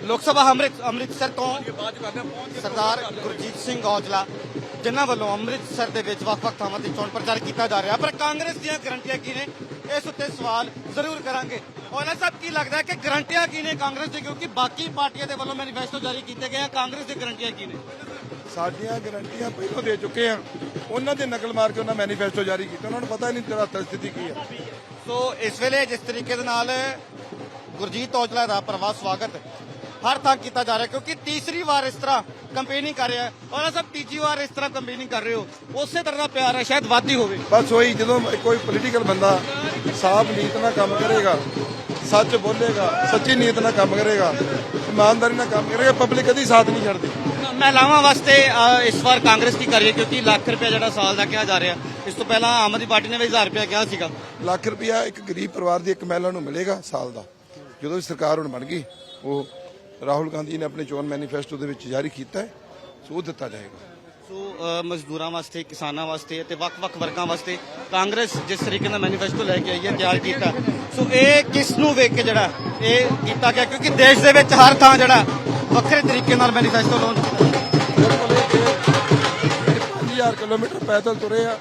ਲੋਕ ਸਭਾ ਅੰਮ੍ਰਿਤ ਅੰਮ੍ਰਿਤਸਰ ਤੋਂ ਸਰਦਾਰ ਗੁਰਜੀਤ ਸਿੰਘ ਔਜਲਾ ਜਿਨ੍ਹਾਂ ਵੱਲੋਂ ਅੰਮ੍ਰਿਤਸਰ ਦੇ ਵਿੱਚ ਵੱਖ-ਵੱਖ ਥਾਵਾਂ ਤੇ ਚੋਣ ਪ੍ਰਚਾਰ ਕੀਤਾ ਜਾ ਰਿਹਾ। ਪਰ ਕਾਂਗਰਸ ਦੀਆਂ ਗਰੰਟੀਆਂ ਕੀ ਨੇ? ਇਸ ਉੱਤੇ ਸਵਾਲ ਜ਼ਰੂਰ ਕਰਾਂਗੇ। ਔਜਲਾ ਸਾਹਿਬ ਕੀ ਲੱਗਦਾ ਹੈ ਕਿ ਗਰੰਟੀਆਂ ਕੀ ਨੇ ਕਾਂਗਰਸ ਦੀ ਕਿਉਂਕਿ ਬਾਕੀ ਪਾਰਟੀਆਂ ਦੇ ਵੱਲੋਂ ਮੈਨੀਫੈਸਟੋ ਜਾਰੀ ਕੀਤੇ ਗਏ ਆ। ਕਾਂਗਰਸ ਦੀ ਗਰੰਟੀਆਂ ਕੀ ਨੇ? ਸਾਡੀਆਂ ਗਰੰਟੀਆਂ ਪਹਿਲਾਂ ਦੇ ਚੁੱਕੇ ਆ। ਉਹਨਾਂ ਦੇ ਨਕਲ ਮਾਰ ਕੇ ਉਹਨਾਂ ਮੈਨੀਫੈਸਟੋ ਜਾਰੀ ਕੀਤਾ। ਉਹਨਾਂ ਨੂੰ ਪਤਾ ਹੀ ਨਹੀਂ ਤੇਰਾ ਸਥਿਤੀ ਕੀ ਆ। ਸੋ ਇਸ ਵੇਲੇ ਜਿਸ ਤਰੀਕੇ ਦੇ ਨਾਲ ਗੁਰਜੀਤ ਔਜਲਾ ਦਾ ਪ੍ਰਵਾਸ ਸਵਾਗਤ ਹਰ ਥਾਂ ਕੀਤਾ ਜਾ ਰਿਹਾ ਕਿਉਂਕਿ ਤੀਸਰੀ ਵਾਰ ਇਸ ਤਰ੍ਹਾਂ ਕੰਪੇਨਿੰਗ ਕਰ ਰਿਹਾ ਔਰ ਸਭ ਤੀਜੀ ਵਾਰ ਇਸ ਤਰ੍ਹਾਂ ਕੰਪੇਨਿੰਗ ਕਰ ਰਹੇ ਹੋ। ਉਸੇ ਤਰ੍ਹਾਂ ਦਾ ਪਿਆਰ ਹੈ ਸ਼ਾਇਦ ਵੱਧ ਹੀ ਹੋਵੇ। ਬਸ ਉਹੀ ਜਦੋਂ ਕੋਈ ਪੋਲੀਟੀਕਲ ਬੰਦਾ ਸਾਫ਼ ਨੀਤ ਨਾਲ ਕੰਮ ਕਰੇਗਾ ਸੱਚ ਬੋਲੇਗਾ ਸੱਚੀ ਨੀਤ ਨਾਲ ਕੰਮ ਕਰੇਗਾ ਇਮਾਨਦਾਰੀ ਨਾਲ ਕੰਮ ਕਰੇਗਾ ਪਬਲਿਕ ਕਦੀ ਸਾਥ ਨਹੀਂ ਛੱਡਦੀ। ਮਹਿਲਾਵਾਂ ਵਾਸਤੇ ਇਸ ਵਾਰ ਕਾਂਗਰਸ ਕੀ ਕਰ ਰਹੀ ਹੈ? ਕਿਉਂਕਿ ਲੱਖ ਰੁਪਏ ਜਿਹੜਾ ਸਾਲ ਦਾ ਕਿਹਾ ਜਾ ਰਿਹਾ। ਇਸ ਤੋਂ ਪਹਿਲਾਂ ਆਮ ਆਦਮੀ ਪਾਰਟੀ ਨੇ ਵੀ 1000 ਰੁਪਏ ਕਿਹਾ ਸੀਗਾ। ਲੱਖ ਰੁਪਇਆ ਇੱਕ ਗਰੀਬ ਪਰਿਵਾਰ ਦੀ ਇੱਕ ਮਹਿਲਾ ਨੂੰ ਮਿਲੇਗਾ ਸਾਲ ਦਾ। ਜਦੋਂ ਸਰਕਾਰ ਹੁਣ ਬਣ ਗਈ ਉਹ ਰਾਹੁਲ ਗਾਂਧੀ ਨੇ ਆਪਣੇ ਚੋਣ ਮੈਨੀਫੈਸਟੋ ਦੇ ਵਿੱਚ ਜਾਰੀ ਕੀਤਾ ਹੈ ਸੋ ਉਹ ਦਿੱਤਾ ਜਾਏਗਾ। ਸੋ ਅ, ਮਜ਼ਦੂਰਾਂ ਵਾਸਤੇ ਕਿਸਾਨਾਂ ਵਾਸਤੇ ਅਤੇ ਵੱਖ-ਵੱਖ ਵਰਗਾਂ ਵਾਸਤੇ ਕਾਂਗਰਸ ਜਿਸ ਤਰੀਕੇ ਨਾਲ ਮੈਨੀਫੈਸਟੋ ਲੈ ਕੇ ਆਈ ਹੈ ਤਿਆਰ ਕੀਤਾ। ਸੋ ਇਹ ਕਿਸ ਨੂੰ ਵੇਖ ਕੇ ਜਿਹੜਾ ਇਹ ਕੀਤਾ ਗਿਆ? ਕਿਉਂਕਿ ਦੇਸ਼ ਦੇ ਵਿੱਚ ਹਰ ਥਾਂ ਜਿਹੜਾ ਵੱਖਰੇ ਤਰੀਕੇ ਨਾਲ ਮੈਨੀਫੈਸਟੋ ਲਾਉਂਚ ਬਿਲਕੁਲ ਇਹ 5000 ਕਿਲੋਮੀਟਰ ਪੈਦਲ ਤੁਰੇ ਆ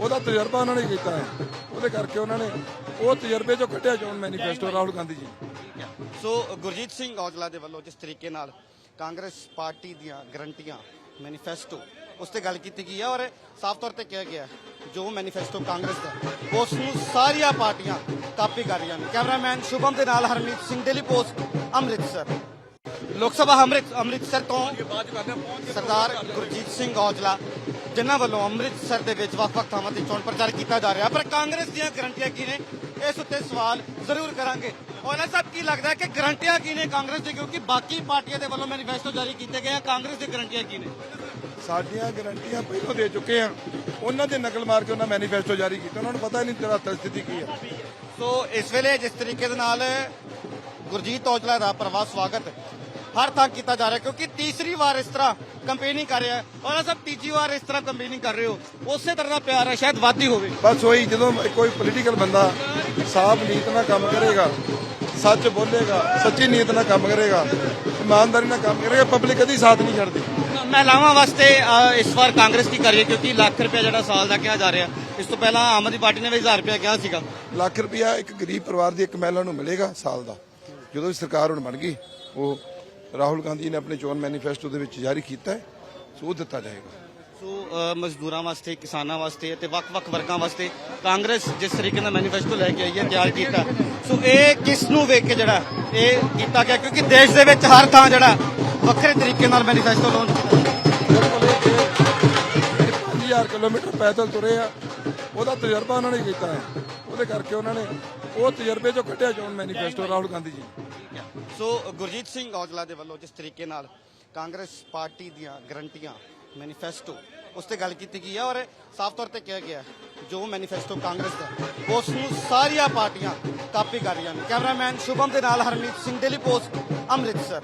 ਉਹਦਾ ਤਜਰਬਾ ਉਹਨਾਂ ਨੇ ਕੀਤਾ ਹੈ। ਉਹਦੇ ਕਰਕੇ ਉਹਨਾਂ ਨੇ ਉਹ ਤਜਰਬੇ ਚੋਂ ਕੱਢਿਆ ਚੋਣ ਮੈਨੀਫੈਸਟੋ ਰਾਹੁਲ ਗਾਂਧੀ ਜੀ। ਸੋ ਗੁਰਜੀਤ ਸਿੰਘ ਔਜਲਾ ਦੇ ਵੱਲੋਂ ਜਿਸ ਤਰੀਕੇ ਨਾਲ ਕਾਂਗਰਸ ਪਾਰਟੀ ਦੀਆਂ ਗਰੰਟੀਆਂ ਮੈਨੀਫੈਸਟੋ ਉਸ ਤੇ ਗੱਲ ਕੀਤੀ ਗਈ ਹੈ ਔਰ ਸਾਫ਼ ਤੌਰ ਤੇ ਕਿਹਾ ਗਿਆ ਜੋ ਮੈਨੀਫੈਸਟੋ ਕਾਂਗਰਸ ਦਾ ਉਸ ਨੂੰ ਸਾਰੀਆਂ ਪਾਰਟੀਆਂ ਕਾਪੀ ਕਰ ਰਹੀਆਂ ਨੇ। ਕੈਮਰਾਮੈਨ ਸ਼ੁਭਮ ਦੇ ਨਾਲ ਹਰਮੀਤ ਸਿੰਘ ਡੇਲੀ ਪੋਸਟ ਅੰਮ੍ਰਿਤਸਰ। ਲੋਕ ਸਭਾ ਅੰਮ੍ਰਿਤ, ਅੰਮ੍ਰਿਤਸਰ ਤੋਂ ਸਰਦਾਰ ਗੁਰਜੀਤ ਸਿੰਘ ਔਜਲਾ, ਜਿਨ੍ਹਾਂ ਵੱਲੋਂ ਅੰਮ੍ਰਿਤਸਰ ਦੇ ਵਿੱਚ ਵੱਖ-ਵੱਖ ਥਾਵਾਂ ਤੇ ਚੋਣ ਪ੍ਰਚਾਰ ਕੀਤਾ ਜਾ ਰਿਹਾ ਪਰ ਕਾਂਗਰਸ ਦੀਆਂ ਗਰੰਟੀਆਂ ਕੀ ਨੇ? ਇਸ ਉੱਤੇ ਸਵਾਲ ਜ਼ਰੂਰ ਕਰਾਂਗੇ। ਔਜਲਾ ਸਾਹਿਬ ਕੀ ਲੱਗਦਾ ਹੈ ਕਿ ਗਰੰਟੀਆਂ ਕੀ ਨੇ ਕਾਂਗਰਸ ਦੀ? ਕਿਉਂਕਿ ਬਾਕੀ ਪਾਰਟੀਆਂ ਦੇ ਵੱਲੋਂ ਮੈਨੀਫੈਸਟੋ ਜਾਰੀ ਕੀਤੇ ਗਏ ਆ। ਕਾਂਗਰਸ ਦੀ ਗਰੰਟੀਆਂ ਕੀ ਨੇ? ਸਾਡੀਆਂ ਗਰੰਟੀਆਂ ਪਹਿਲਾਂ ਦੇ ਚੁੱਕੇ ਆ। ਉਹਨਾਂ ਦੇ ਨਕਲ ਮਾਰ ਕੇ ਉਹਨਾਂ ਮੈਨੀਫੈਸਟੋ ਜਾਰੀ ਕੀਤਾ। ਉਹਨਾਂ ਨੂੰ ਪਤਾ ਹੀ ਨਹੀਂ ਤੇਰਾ ਸਥਿਤੀ ਕੀ ਆ। ਸੋ ਇਸ ਵੇਲੇ ਜਿਸ ਤਰੀਕੇ ਦੇ ਨਾਲ ਗੁਰਜੀਤ ਔਜਲਾ ਦਾ ਪ੍ਰਵਾਸ ਸਵਾਗਤ ਹਰ ਥਾਂ ਕੀਤਾ ਜਾ ਰਿਹਾ ਕਿਉਂਕਿ ਤੀਸਰੀ ਵਾਰ ਇਸ ਤਰ੍ਹਾਂ ਕੰਪੇਨਿੰਗ ਕਰ ਰਿਹਾ ਹੈ। ਔਰ ਸਭ ਤੀਜੀ ਵਾਰ ਇਸ ਤਰ੍ਹਾਂ ਕੰਪੇਨਿੰਗ ਕਰ ਰਹੇ ਹੋ। ਉਸੇ ਤਰ੍ਹਾਂ ਦਾ ਪਿਆਰ ਹੈ ਸ਼ਾਇਦ ਵੱਧ ਹੀ ਹੋਵੇ। ਬਸ ਉਹੀ ਜਦੋਂ ਕੋਈ ਪੋਲੀਟੀਕਲ ਬੰਦਾ ਸਾਫ਼ ਨੀਤ ਨਾਲ ਕੰਮ ਕਰੇਗਾ ਸੱਚ ਬੋਲੇਗਾ ਸੱਚੀ ਨੀਤ ਨਾਲ ਕੰਮ ਕਰੇਗਾ ਇਮਾਨਦਾਰੀ ਨਾਲ ਕੰਮ ਕਰੇਗਾ ਪਬਲਿਕ ਕਦੀ ਸਾਥ ਨਹੀਂ ਛੱਡਦੀ। ਮਹਿਲਾਵਾਂ ਵਾਸਤੇ ਇਸ ਵਾਰ ਕਾਂਗਰਸ ਕੀ ਕਰ ਰਹੀ ਹੈ ਕਿਉਂਕਿ ਲੱਖ ਰੁਪਏ ਜਿਹੜਾ ਸਾਲ ਦਾ ਕਿਹਾ ਜਾ ਰਿਹਾ ਇਸ ਤੋਂ ਪਹਿਲਾਂ ਆਮ ਆਦਮੀ ਪਾਰਟੀ ਨੇ ਵੀ 1000 ਰੁਪਏ ਕਿਹਾ ਸੀਗਾ। ਲੱਖ ਰੁਪਇਆ ਇੱਕ ਗਰੀਬ ਪਰਿਵਾਰ ਦੀ ਇੱਕ ਮਹਿਲਾ ਨੂੰ ਮਿਲੇਗਾ ਸਾਲ ਦਾ। ਜਦੋਂ ਦੀ ਸਰਕਾਰ ਹੁਣ ਬਣ ਗਈ ਉਹ ਰਾਹੁਲ ਗਾਂਧੀ ਨੇ ਆਪਣੇ ਚੋਣ ਮੈਨੀਫੈਸਟੋ ਦੇ ਵਿੱਚ ਜਾਰੀ ਕੀਤਾ ਹੈ ਸੋ ਦਿੱਤਾ ਜਾਏਗਾ। ਸੋ ਮਜ਼ਦੂਰਾਂ ਵਾਸਤੇ ਕਿਸਾਨਾਂ ਵਾਸਤੇ ਅਤੇ ਵੱਖ-ਵੱਖ ਵਰਗਾਂ ਵਾਸਤੇ ਕਾਂਗਰਸ ਜਿਸ ਤਰੀਕੇ ਨਾਲ ਮੈਨੀਫੈਸਟੋ ਲੈ ਕੇ ਆਈ ਹੈ ਤਿਆਰ ਕੀਤਾ। ਸੋ ਇਹ ਕਿਸ ਨੂੰ ਵੇਖ ਕੇ ਜਿਹੜਾ ਇਹ ਕੀਤਾ ਗਿਆ? ਕਿਉਂਕਿ ਦੇਸ਼ ਦੇ ਵਿੱਚ ਹਰ ਥਾਂ ਜਿਹੜਾ ਵੱਖਰੇ ਤਰੀਕੇ ਨਾਲ ਮੈਨੀਫੈਸਟੋ ਇਹ 5000 ਕਿਲੋਮੀਟਰ ਪੈਦਲ ਤੁਰੇ ਆ ਉਹਦਾ ਤਜਰਬਾ ਉਹਨਾਂ ਨੇ ਕੀਤਾ ਹੈ। ਉਹਦੇ ਕਰਕੇ ਉਹਨਾਂ ਨੇ ਉਹ ਤਜਰਬੇ ਚੋਂ ਕੱਢਿਆ ਚੋਣ ਮੈਨੀਫੈਸਟੋ ਰਾਹੁਲ ਗਾਂਧੀ ਜੀ। ਸੋ ਗੁਰਜੀਤ ਸਿੰਘ ਔਜਲਾ ਦੇ ਵੱਲੋਂ ਜਿਸ ਤਰੀਕੇ ਨਾਲ ਕਾਂਗਰਸ ਪਾਰਟੀ ਦੀਆਂ ਗਰੰਟੀਆਂ ਮੈਨੀਫੈਸਟੋ ਉਸ ਤੇ ਗੱਲ ਕੀਤੀ ਗਈ ਹੈ ਔਰ ਸਾਫ਼ ਤੌਰ ਤੇ ਕਿਹਾ ਗਿਆ ਹੈ, ਜੋ ਮੈਨੀਫੈਸਟੋ ਕਾਂਗਰਸ ਦਾ ਉਸ ਨੂੰ ਸਾਰੀਆਂ ਪਾਰਟੀਆਂ ਕਾਪੀ ਕਰ ਰਹੀਆਂ ਨੇ। ਕੈਮਰਾਮੈਨ ਸ਼ੁਭਮ ਦੇ ਨਾਲ ਹਰਮੀਤ ਸਿੰਘ ਡੇਲੀ ਪੋਸਟ ਅੰਮ੍ਰਿਤਸਰ।